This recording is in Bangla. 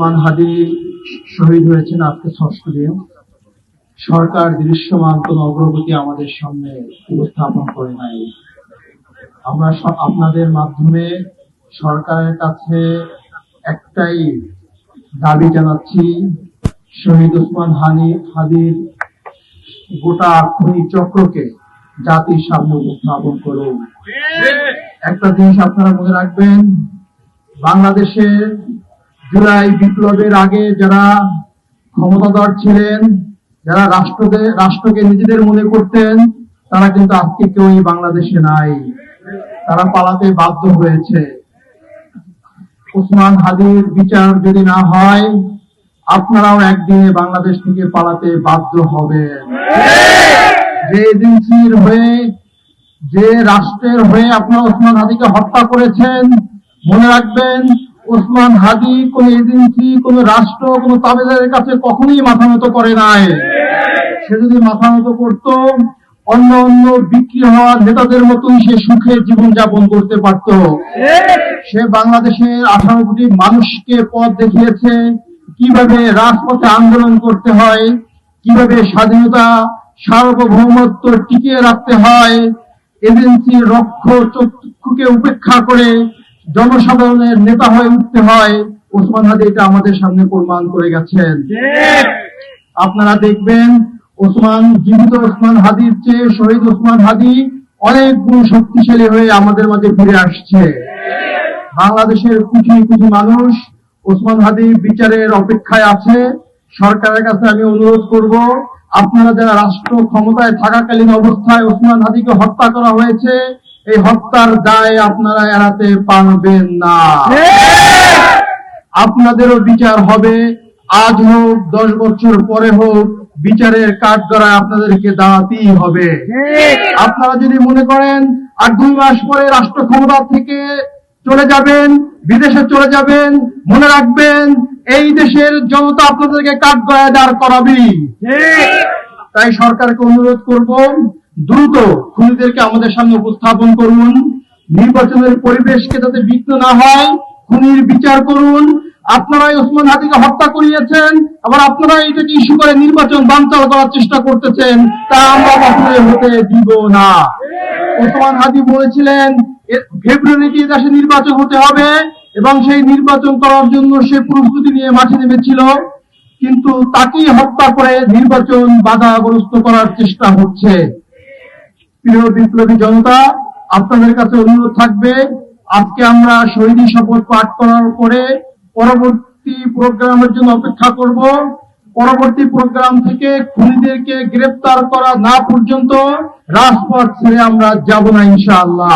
ওসমান হাদি শহীদ হয়েছেন আজকে ষষ্ঠ দিন। সরকার দৃশ্যমান কোন অগ্রগতি আমাদের সামনে উপস্থাপন করে নাই। আমরা আপনাদের মাধ্যমে সরকারের কাছে একটাই দাবি জানাচ্ছি শহীদ ওসমান হানি হাদির গোটা খনি চক্রকে জাতির সামনে উপস্থাপন করুন। একটা জিনিস আপনারা মনে রাখবেন বাংলাদেশে জুলাই বিপ্লবের আগে যারা ক্ষমতাধর ছিলেন, যারা রাষ্ট্রকে রাষ্ট্রকে নিজেদের মনে করতেন, তারা কিন্তু আজকে কেউই বাংলাদেশে নাই। তারা পালাতে বাধ্য হয়েছে। ওসমান হাদির বিচার যদি না হয়, আপনারাও একদিনে বাংলাদেশ থেকে পালাতে বাধ্য হবেন। যে এজেন্সির হয়ে, যে রাষ্ট্রের হয়ে আপনারা ওসমান হাদিকে হত্যা করেছেন, মনে রাখবেন ওসমান হাদি কোন এজেন্সি কোন রাষ্ট্র, কোন তাবেদারের কাছে কখনোই মাথা মতো করে নাই। সে যদি মাথা মতো করত, অন্য অন্য বিক্রি হওয়া নেতাদের মতোই সে সুখে জীবনযাপন করতে পারত। সে বাংলাদেশের আঠারো কোটি মানুষকে পথ দেখিয়েছে, কীভাবে রাজপথে আন্দোলন করতে হয়, কীভাবে স্বাধীনতা, সার্বভৌমত্ব টিকিয়ে রাখতে হয়, এজেন্সির রক্ষ চক্ষুকে উপেক্ষা করে জনসাধারণের নেতা হয়ে উঠতে হয়। ওসমান হাদি এটা আমাদের সামনে প্রমাণ করে গেছেন। আপনারা দেখবেন ওসমান জীবিত ওসমান হাদির চেয়ে শহীদ ওসমান হাদি অনেক গুণ শক্তিশালী হয়ে আমাদের মাঝে ফিরে আসছে। বাংলাদেশের কোটি কোটি মানুষ ওসমান হাদির বিচারের অপেক্ষায় আছে। সরকারের কাছে আমি অনুরোধ করব আপনারা যারা রাষ্ট্র ক্ষমতায় থাকাকালীন অবস্থায় ওসমান হাদিকে হত্যা করা হয়েছে এই হত্যার দায় আপনারা এড়াতে পারবেন না। আপনাদেরও বিচার হবে। আজ হোক, দশ বছর পরে হোক, বিচারের কাঠগড়ায় আপনাদেরকে দাঁড়াতেই হবে। আপনারা যদি মনে করেন, আর দুই মাস পরে রাষ্ট্র ক্ষমতা থেকে চলে যাবেন, বিদেশে চলে যাবেন, মনে রাখবেন, এই দেশের জনতা আপনাদেরকে কাঠগড়ায় দাঁড় করাবি তাই সরকারকে অনুরোধ করব দ্রুত খুনিদেরকে আমাদের সামনে উপস্থাপন করুন। নির্বাচনের পরিবেশকে যাতে বিঘ্ন না হয়, খুনির বিচার করুন। আপনারাই ওসমান হাদিকে হত্যা করিয়েছেন, আবার আপনারাই এটাকে ইস্যু করে নির্বাচন বানচাল করার চেষ্টা করতেছেন, তা আমরা কখনোই হতে দিব না। ওসমান হাদি বলেছিলেন ফেব্রুয়ারিতে দেশে নির্বাচন হতে হবে? এবং সেই নির্বাচন করার জন্য সে প্রস্তুতি নিয়ে মাঠে নেমেছিল। কিন্তু তাকেই হত্যা করে নির্বাচন বাধাগ্রস্ত করার চেষ্টা হচ্ছে। প্রিয় বিপ্লবী জনতা, আপনাদের কাছে অনুরোধ থাকবে, আজকে আমরা শহীদী শপথ পাঠ করার পরে পরবর্তী প্রোগ্রামের জন্য অপেক্ষা করব। পরবর্তী প্রোগ্রাম থেকে খুনিদেরকে গ্রেপ্তার করা না পর্যন্ত রাজপথ ছেড়ে আমরা যাব না, ইনশাআল্লাহ।